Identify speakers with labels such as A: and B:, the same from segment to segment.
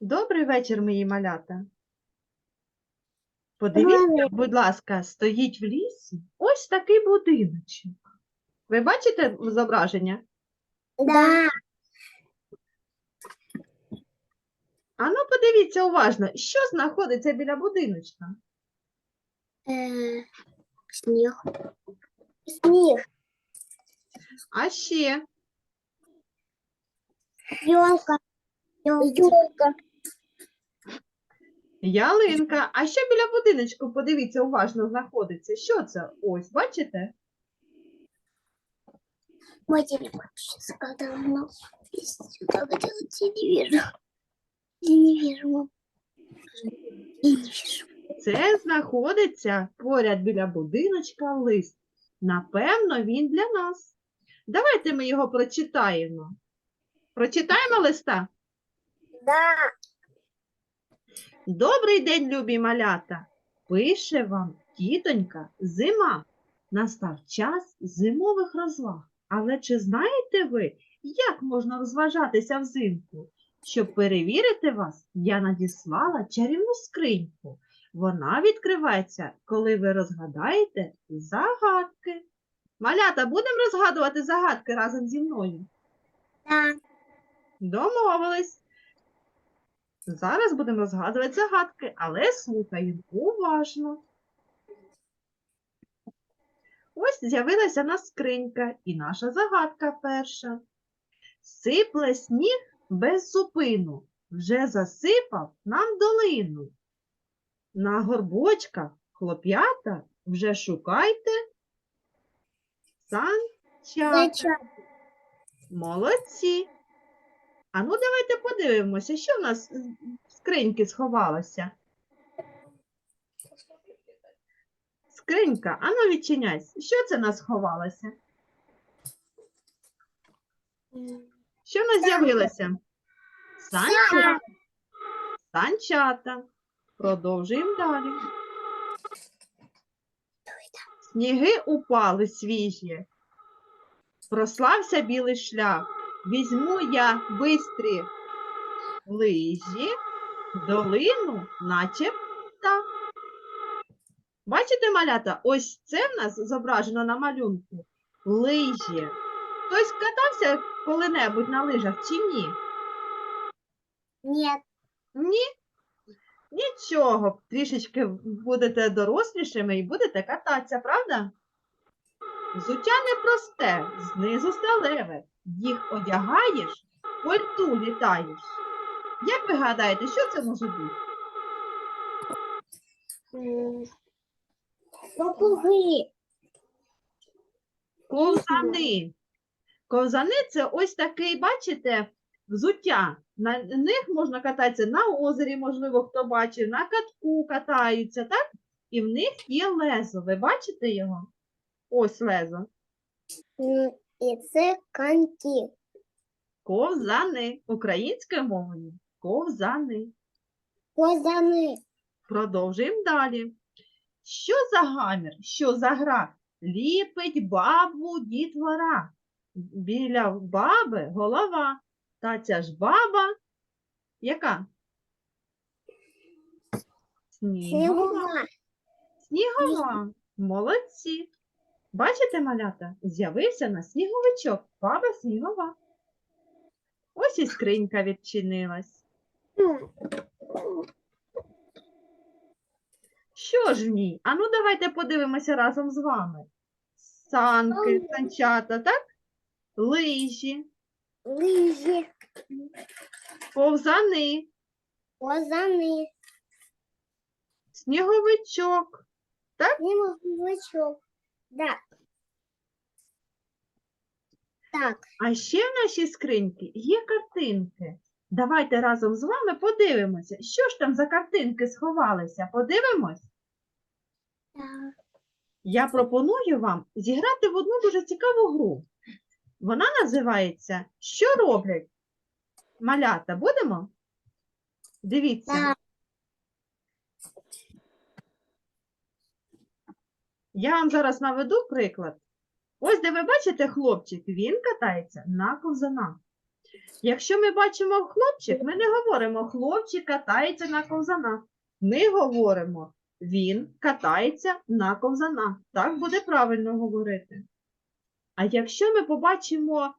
A: Добрий вечір, мої малята. Подивіться, будь ласка, стоїть в лісі ось такий будиночок. Ви бачите зображення?
B: Да.
A: А ну подивіться уважно, що знаходиться біля будиночка?
B: Э, снег. Снег.
A: А ще
B: Елка. Елка.
A: Ялинка. А що біля будиночку? Подивіться, уважно знаходиться. Що це? Ось, бачите?
B: Мой телефон сейчас он сюда делать, я не вижу. Я не вижу. мам. Я не вижу.
A: Це знаходиться поряд біля будиночка лист. Напевно, він для нас. Давайте ми його прочитаємо. Прочитаємо листа.
B: Да.
A: Добрий день, любі малята. Пише вам тітонька зима. Настав час зимових розваг. Але чи знаєте ви, як можна розважатися взимку? Щоб перевірити вас, я надіслала чарівну скриньку. Вона відкривається, коли ви розгадаєте загадки. Малята, будемо розгадувати загадки разом зі мною.
B: Да.
A: Домовились. Зараз будемо розгадувати загадки, але слухаємо уважно. Ось з'явилася на скринька і наша загадка перша. Сипле сніг без зупину, вже засипав нам долину. На горбочках хлоп'ята вже шукайте санчата. Молодці. А ну давайте подивимося, що в нас в скриньки сховалося. Скринька, а ну відчиняйся. Що це в нас сховалося? Що в нас з'явилося? Санчата. Санчата. Продовжуємо далі. Сніги упали свіжі. Прослався білий шлях. Візьму я бистрі лижі, долину, наче птах. Бачите, малята, ось це в нас зображено на малюнку. Лижі. Хтось катався коли-небудь на лижах чи ні?
B: Нет.
A: Ні. Нічого, трішечки будете дорослішими і будете кататися, правда? Взуття непросте, знизу сталеве. Їх одягаєш, по льту літаєш. Як ви гадаєте, що це може бути?
B: Попуги.
A: Ковзани. Ковзани це ось такий, бачите, взуття. На них можна кататися на озері, можливо, хто бачив, на катку катаються, так? І в них є лезо. Ви бачите його? Ось лезо.
B: І це коньки.
A: Ковзани. Українською мовою. Ковзани.
B: Козани.
A: Продовжуємо далі. Що за гамір? Що за гра? Ліпить бабу дітвора. Біля баби голова. Та ця ж баба. Яка? Снігова.
B: Снігова.
A: Молодці. Бачите, малята? З'явився на сніговичок. Баба снігова. Ось і скринька відчинилась. Що ж в ній? Ану, давайте подивимося разом з вами. Санки, санчата, так? Лижі,
B: Лижі.
A: ковзани,
B: Козани.
A: сніговичок.
B: Снеговичок. Да. Так.
A: А ще в нашій скриньці є картинки. Давайте разом з вами подивимося, що ж там за картинки сховалися. Подивимось.
B: так.
A: Я пропоную вам зіграти в одну дуже цікаву гру. Вона називається Що роблять? Малята, будемо? Дивіться.
B: Так.
A: Я вам зараз наведу приклад. Ось де ви бачите хлопчик, він катається на ковзанах. Якщо ми бачимо хлопчик, ми не говоримо хлопчик катається на ковзанах. Ми говоримо він катається на ковзанах. Так буде правильно говорити. А якщо ми побачимо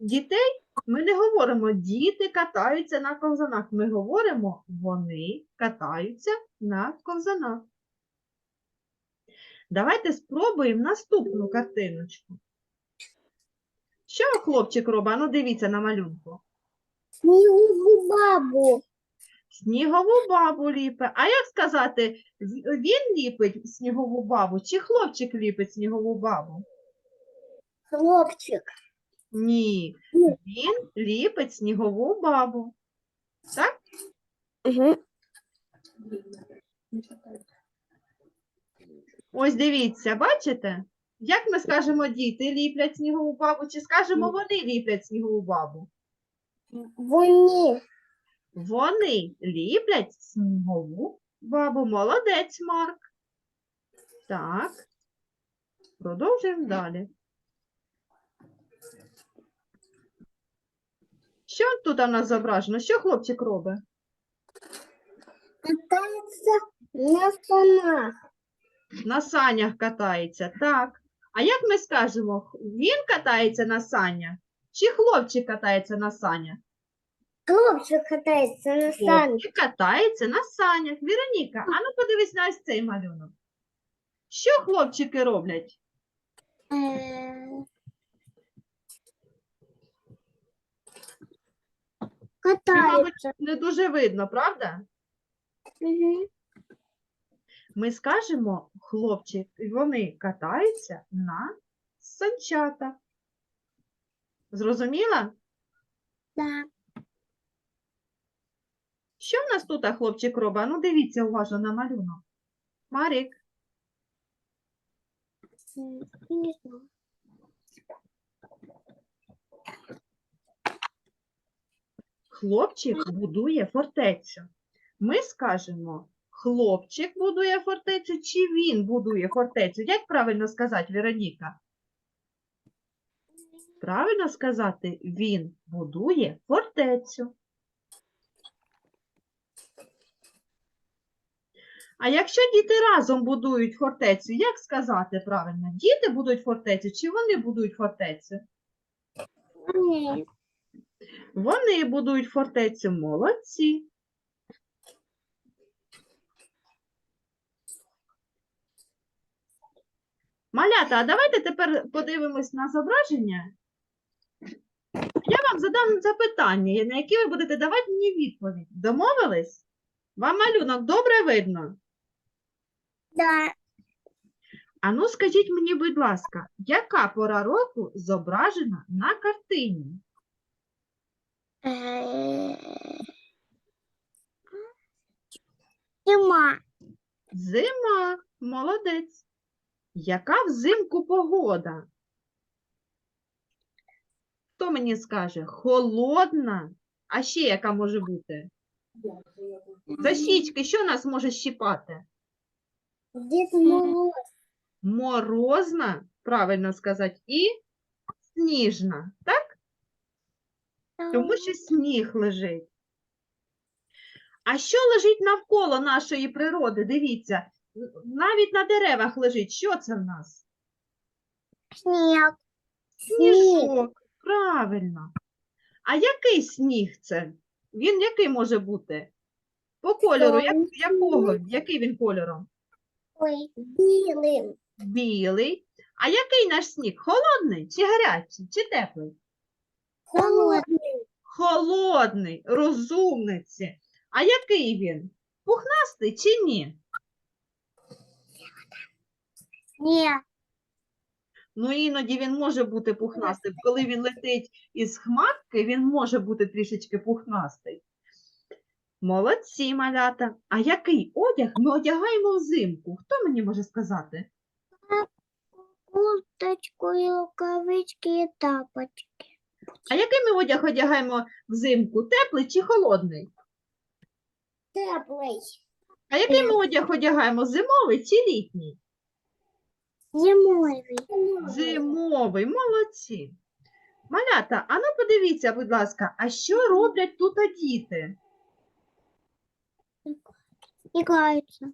A: дітей, ми не говоримо діти катаються на ковзанах. Ми говоримо вони катаються на ковзанах. Давайте спробуємо наступну картиночку. Що хлопчик робить? Ну, дивіться на малюнку.
B: Снігу бабу.
A: Снігову бабу ліпить. А як сказати, він ліпить снігову бабу чи хлопчик ліпить снігову бабу?
B: Хлопчик.
A: Ні,
B: Ні.
A: він ліпить снігову бабу. Так?
B: Угу.
A: Ось дивіться, бачите? Як ми скажемо, діти ліплять снігову бабу, чи скажемо, вони ліплять снігову бабу?
B: Вони.
A: Вони ліплять снігову бабу. Молодець, Марк. Так. Продовжуємо далі. Що тут у нас зображено? Що хлопчик робить?
B: Катаються на санах.
A: На санях катається. Так. А як ми скажемо, він катається на санях? Чи хлопчик катається на санях?
B: Хлопчик катається на санах.
A: Хлопчик катається на санях. Віроніка, а ну подивись на ось цей малюнок. Що хлопчики роблять?
B: Е, Катаються.
A: Не дуже видно, правда?
B: Угу.
A: Ми скажемо, хлопчик, вони катаються на санчатах. Зрозуміла?
B: Да.
A: Що в нас тут хлопчик робить? Ну, дивіться уважно на малюнок. Марік,
B: Не знаю.
A: хлопчик будує фортецю. Ми скажемо, хлопчик будує фортецю чи він будує фортецю? Як правильно сказати, Вероніка? Правильно сказати, він будує фортецю. А якщо діти разом будують фортецю, як сказати правильно? Діти будують фортецю чи вони будують фортецю?
B: Вони.
A: Вони будують фортецю молодці. Малята, а давайте тепер подивимось на зображення. Я вам задам запитання, на які ви будете давати мені відповідь. Домовились? Вам малюнок добре видно?
B: Да.
A: А ну скажіть мені, будь ласка, яка пора року зображена на картині?
B: Е, Зима.
A: Зима, молодець. Яка взимку погода? Хто мені скаже? Холодна. А ще яка може бути? За щічки, що нас може щіпати?
B: Дід Мороз.
A: Морозна, правильно сказати, і сніжна, так? Тому що сніг лежить. А що лежить навколо нашої природи? Дивіться, навіть на деревах лежить. Що це в нас?
B: Сніг.
A: Сніжок, правильно. А який сніг це? Він який може бути? По кольору, як, якого? Який він кольором?
B: Ой, білим.
A: Білий. А який наш сніг? Холодний чи гарячий, чи теплий?
B: Холодний.
A: Холодний, розумниці. А який він? Пухнастий чи ні?
B: Ні.
A: Ну, іноді він може бути пухнастим. Коли він летить із хмарки, він може бути трішечки пухнастий. Молодці, малята. А який одяг ми одягаємо взимку? Хто мені може сказати?
B: Курточку і рукавички і тапочки.
A: А який ми одяг одягаємо взимку? Теплий чи холодний?
B: Теплий.
A: А який ми одяг одягаємо? Зимовий чи літній?
B: Зимовий.
A: Зимовий, молодці. Малята, а ну подивіться, будь ласка, а що роблять тут діти?
B: Играются.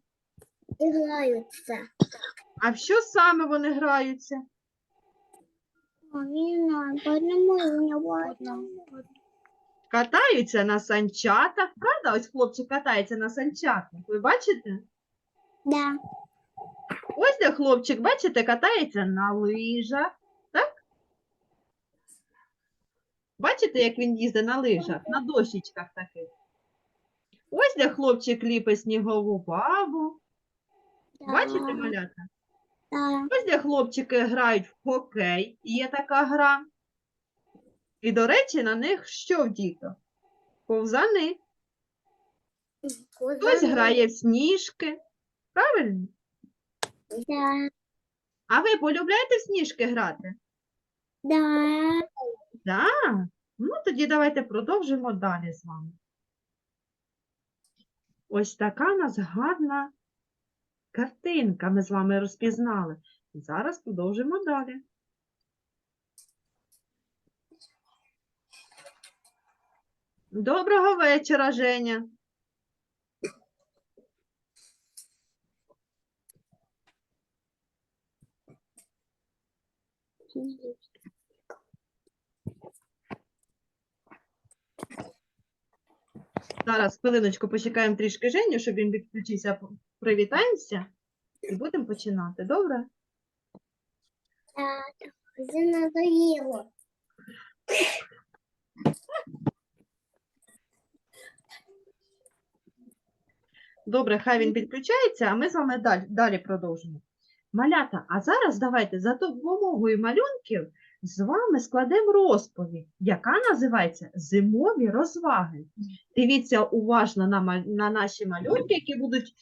B: Играются.
A: А в що саме вони граються? Катаються на санчатах, правда? Ось хлопчик катається на санчатах. Ви бачите?
B: Да.
A: Ось де хлопчик, бачите, катається на лижах, так? Бачите, як він їздить на лижах, на дощечках таких. Ось де хлопчик ліпить снігову бабу. Бачите, малята? Ось де хлопчики грають в хокей, є така гра. І, до речі, на них що в діток? Ковзани. Хтось грає в сніжки. Правильно?
B: Да.
A: А ви полюбляєте в сніжки грати?
B: Да.
A: Так. Ну, тоді давайте продовжимо далі з вами. Ось така у нас гарна картинка ми з вами розпізнали. Зараз продовжимо далі. Доброго вечора, Женя. Зараз хвилиночку почекаємо трішки Женю, щоб він відключився, привітаємося і будемо починати. Добре?
B: Надоело.
A: Добре, хай він підключається, а ми з вами далі, далі продовжимо. Малята, а зараз давайте за допомогою малюнків з вами складемо розповідь, яка називається Зимові розваги. Дивіться уважно на, на наші малюнки, які будуть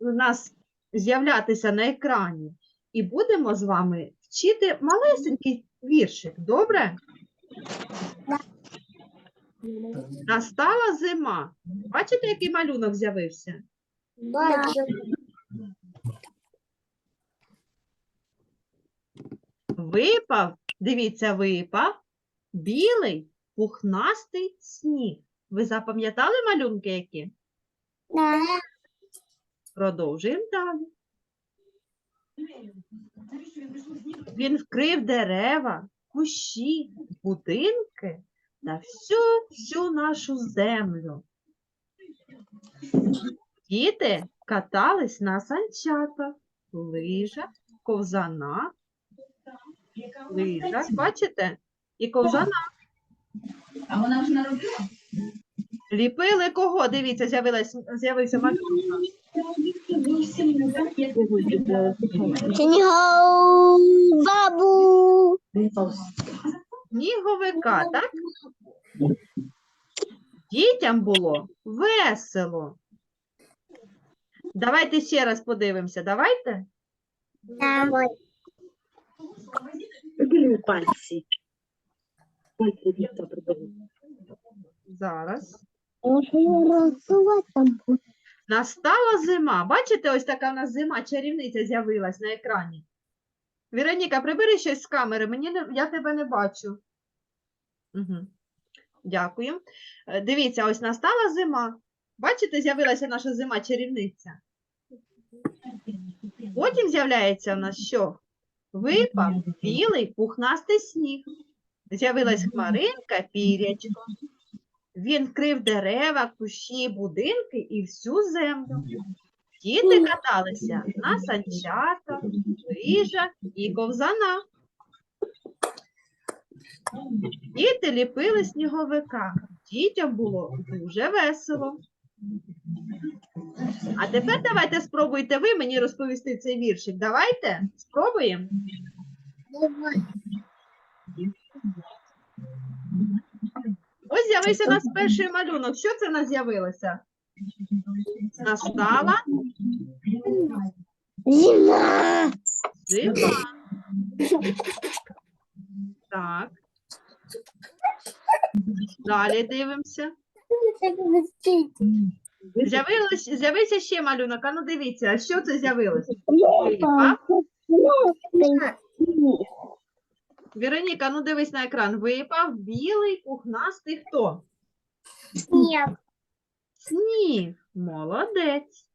A: у нас з'являтися на екрані. І будемо з вами вчити малесенький віршик. Добре? Настала зима. Бачите, який малюнок з'явився?
B: Бачу.
A: Випав, дивіться, випав білий пухнастий сніг. Ви запам'ятали малюнки які?
B: Да.
A: Продовжуємо далі. Він вкрив дерева, кущі, будинки та всю всю нашу землю. Діти катались на санчатах, лижах, ковзанах, лижах, бачите? І ковзанах.
C: А вона вже наробила?
A: Ліпили кого? Дивіться, з'явилась, з'явився малюнок.
B: Бабу.
A: Сніговика, так? Дітям було весело. Давайте ще раз подивимося. Давайте.
B: Давай.
D: Прибери пальці.
A: Зараз. Настала зима. Бачите, ось така в нас зима, чарівниця з'явилась на екрані. Віроніка, прибери щось з камери, мені не, я тебе не бачу. Угу. Дякую. Е, Дивіться, ось настала зима. Бачите, з'явилася наша зима чарівниця. Потім з'являється в нас що? Випав білий пухнастий сніг. З'явилась хмаринка, пірячко. Він вкрив дерева, кущі, будинки і всю землю. Діти каталися на санчатах, лижах і ковзанах. Діти ліпили сніговика. Дітям було дуже весело. А тепер давайте спробуйте ви мені розповісти цей віршик. Давайте спробуємо. Ось з'явився у нас перший малюнок. Що це в нас з'явилося? Настала
B: Зима.
A: зима. Так. Далі дивимося. З'явилось, з'явився ще малюнок. А ну дивіться, а що це з'явилося? Віроніка, ну дивись на екран. Випав білий пухнастий хто?
B: Снег.
A: Сніг. Молодець.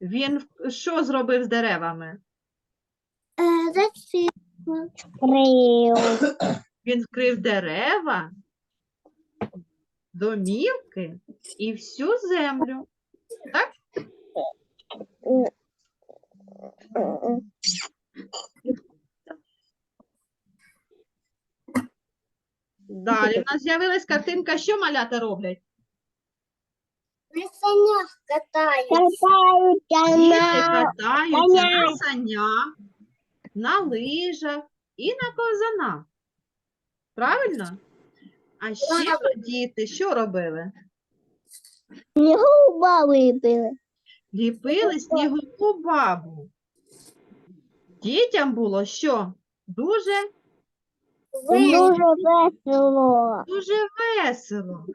A: Він в- що зробив з деревами?
B: Э, зацепил. Крыл.
A: Він вкрив дерева, домівки і всю землю. Так? Далі в нас з'явилась картинка, що малята роблять?
B: На санях катаюсь.
A: Діти катаються на санях, на лижах і на козанах. Правильно? А ще діти що робили?
B: Губа выпила.
A: Ліпили снігову бабу. Дітям було що? Дуже,
B: Дуже весело.
A: дуже весело.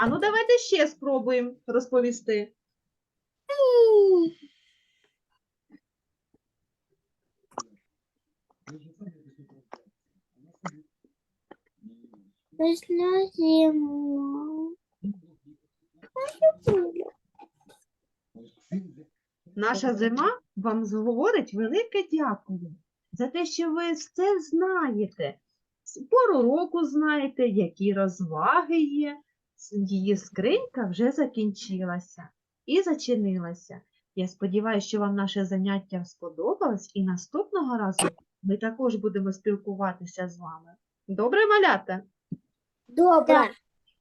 A: А ну давайте ще спробуємо розповісти.
B: Після зиму.
A: Наша зима вам говорить велике дякую за те, що ви все знаєте. Пору року знаєте, які розваги є. Її скринька вже закінчилася і зачинилася. Я сподіваюся, що вам наше заняття сподобалось, і наступного разу ми також будемо спілкуватися з вами. Добре, малята?
B: Добре.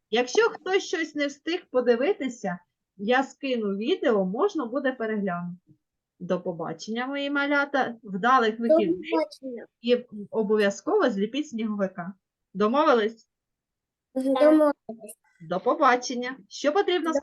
A: Якщо хтось щось не встиг подивитися, я скину відео, можна буде переглянути. До побачення, мої малята, вдалих вихідних і обов'язково зліпіть сніговика. Домовились?
B: Домовились.
A: До побачення. Що потрібно сказати?